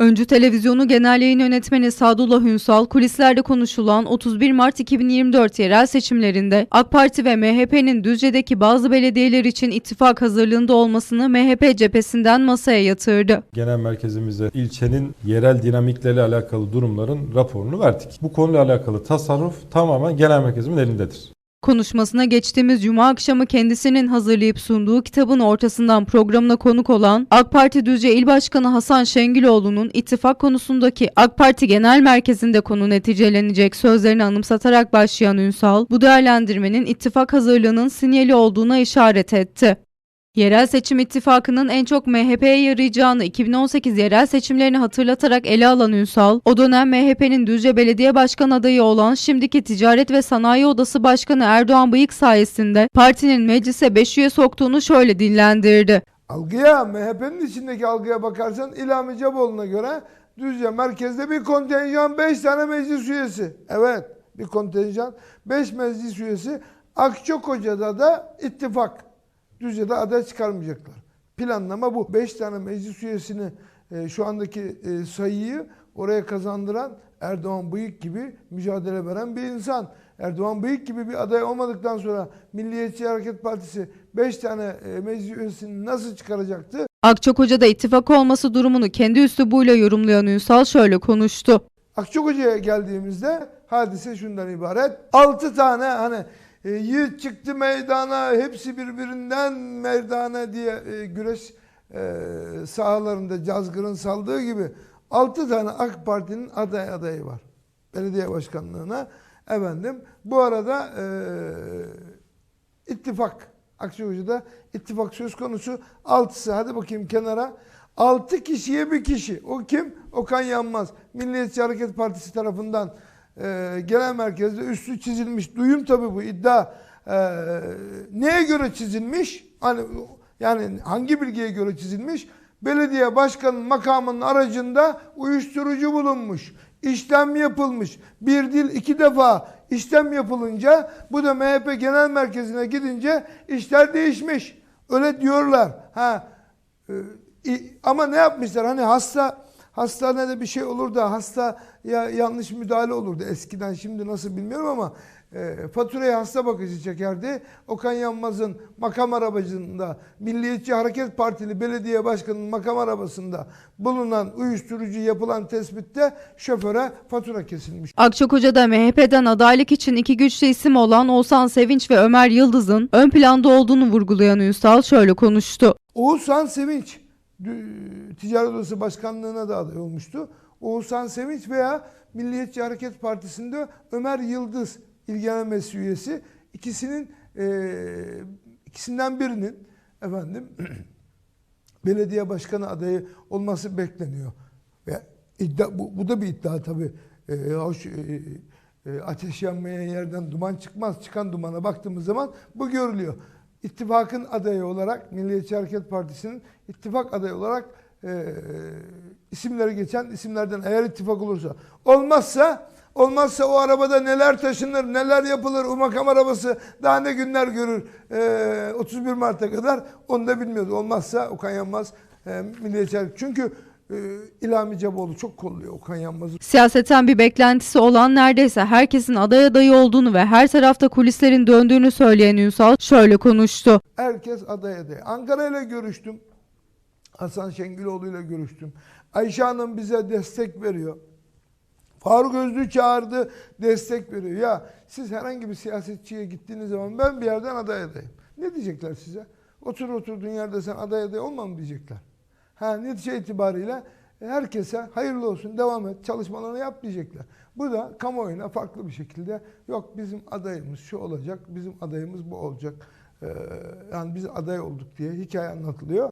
Öncü Televizyonu Genel Yayın Yönetmeni Sadullah Ünsal, kulislerde konuşulan 31 Mart 2024 yerel seçimlerinde AK Parti ve MHP'nin Düzce'deki bazı belediyeler için ittifak hazırlığında olmasını MHP cephesinden masaya yatırdı. Genel merkezimize ilçenin yerel dinamikleriyle alakalı durumların raporunu verdik. Bu konuyla alakalı tasarruf tamamen genel merkezimin elindedir. Konuşmasına geçtiğimiz cuma akşamı kendisinin hazırlayıp sunduğu kitabın ortasından programına konuk olan AK Parti Düzce İl Başkanı Hasan Şengüloğlu'nun ittifak konusundaki AK Parti Genel Merkezi'nde konu neticelenecek sözlerini anımsatarak başlayan Ünsal, bu değerlendirmenin ittifak hazırlığının sinyali olduğuna işaret etti. Yerel seçim ittifakının en çok MHP'ye yarayacağını 2018 yerel seçimlerini hatırlatarak ele alan Ünsal, o dönem MHP'nin Düzce Belediye Başkan adayı olan şimdiki Ticaret ve Sanayi Odası Başkanı Erdoğan Bıyık sayesinde partinin meclise 5 üye soktuğunu şöyle dillendirdi. Algıya, MHP'nin içindeki algıya bakarsan İlhami Ceboğlu'na göre Düzce merkezde bir kontenjan 5 tane meclis üyesi. Evet bir kontenjan 5 meclis üyesi. Akçakoca'da da ittifak. Düzce'de aday çıkarmayacaklar. Planlama bu. 5 tane meclis üyesini e, şu andaki e, sayıyı oraya kazandıran Erdoğan Bıyık gibi mücadele veren bir insan. Erdoğan Bıyık gibi bir aday olmadıktan sonra Milliyetçi Hareket Partisi 5 tane e, meclis üyesini nasıl çıkaracaktı? Akçakoca'da ittifak olması durumunu kendi üslubuyla yorumlayan Ünsal şöyle konuştu. Akçakoca'ya geldiğimizde hadise şundan ibaret. 6 tane hani e, yiğit çıktı meydana, hepsi birbirinden meydana diye e, güreş e, sahalarında cazgırın saldığı gibi 6 tane AK Parti'nin aday adayı var. Belediye başkanlığına. Efendim bu arada e, ittifak Akçakoca'da ittifak söz konusu. Altısı hadi bakayım kenara. Altı kişiye bir kişi. O kim? Okan Yanmaz. Milliyetçi Hareket Partisi tarafından e, genel merkezde üstü çizilmiş. Duyum tabii bu iddia. E, neye göre çizilmiş? Hani yani hangi bilgiye göre çizilmiş? Belediye başkanının makamının aracında uyuşturucu bulunmuş. İşlem yapılmış. Bir dil iki defa işlem yapılınca bu da MHP genel merkezine gidince işler değişmiş. Öyle diyorlar. Ha e, ama ne yapmışlar? Hani hasta hastanede bir şey olur da hasta ya yanlış müdahale olurdu eskiden şimdi nasıl bilmiyorum ama e, faturayı hasta bakıcı çekerdi. Okan Yanmaz'ın makam arabacında Milliyetçi Hareket Partili belediye başkanının makam arabasında bulunan uyuşturucu yapılan tespitte şoföre fatura kesilmiş. Akçakoca'da MHP'den adaylık için iki güçlü isim olan Oğuzhan Sevinç ve Ömer Yıldız'ın ön planda olduğunu vurgulayan Ünsal şöyle konuştu. Oğuzhan Sevinç Ticaret Odası Başkanlığına da aday olmuştu. Oğuzhan Sevinç veya Milliyetçi Hareket Partisi'nde Ömer Yıldız İl Genel Meclis üyesi ikisinin eee, ikisinden birinin efendim belediye başkanı adayı olması bekleniyor. Ve iddia, bu, bu da bir iddia tabii. Ee, hoş, e, e, ateş yanmayan yerden duman çıkmaz. Çıkan dumana baktığımız zaman bu görülüyor. İttifakın adayı olarak Milliyetçi Hareket Partisi'nin ittifak adayı olarak e, isimleri geçen isimlerden eğer ittifak olursa. Olmazsa olmazsa o arabada neler taşınır neler yapılır o makam arabası daha ne günler görür e, 31 Mart'a kadar onu da bilmiyordu olmazsa Okan Yanmaz e, Milliyetçi Hareket çünkü İlhami Ceboğlu çok kolluyor Okan Yanmaz'ı Siyaseten bir beklentisi olan neredeyse herkesin aday adayı olduğunu ve her tarafta kulislerin döndüğünü söyleyen Ünsal şöyle konuştu. Herkes aday aday. Ankara ile görüştüm. Hasan Şengüloğlu ile görüştüm. Ayşe Hanım bize destek veriyor. Faruk Özlü çağırdı, destek veriyor. Ya siz herhangi bir siyasetçiye gittiğiniz zaman ben bir yerden aday adayım. Ne diyecekler size? Otur oturduğun yerde sen aday aday olma mı diyecekler. Ha netice itibariyle herkese hayırlı olsun devam et çalışmalarını yap diyecekler. Bu da kamuoyuna farklı bir şekilde yok bizim adayımız şu olacak bizim adayımız bu olacak. Ee, yani biz aday olduk diye hikaye anlatılıyor.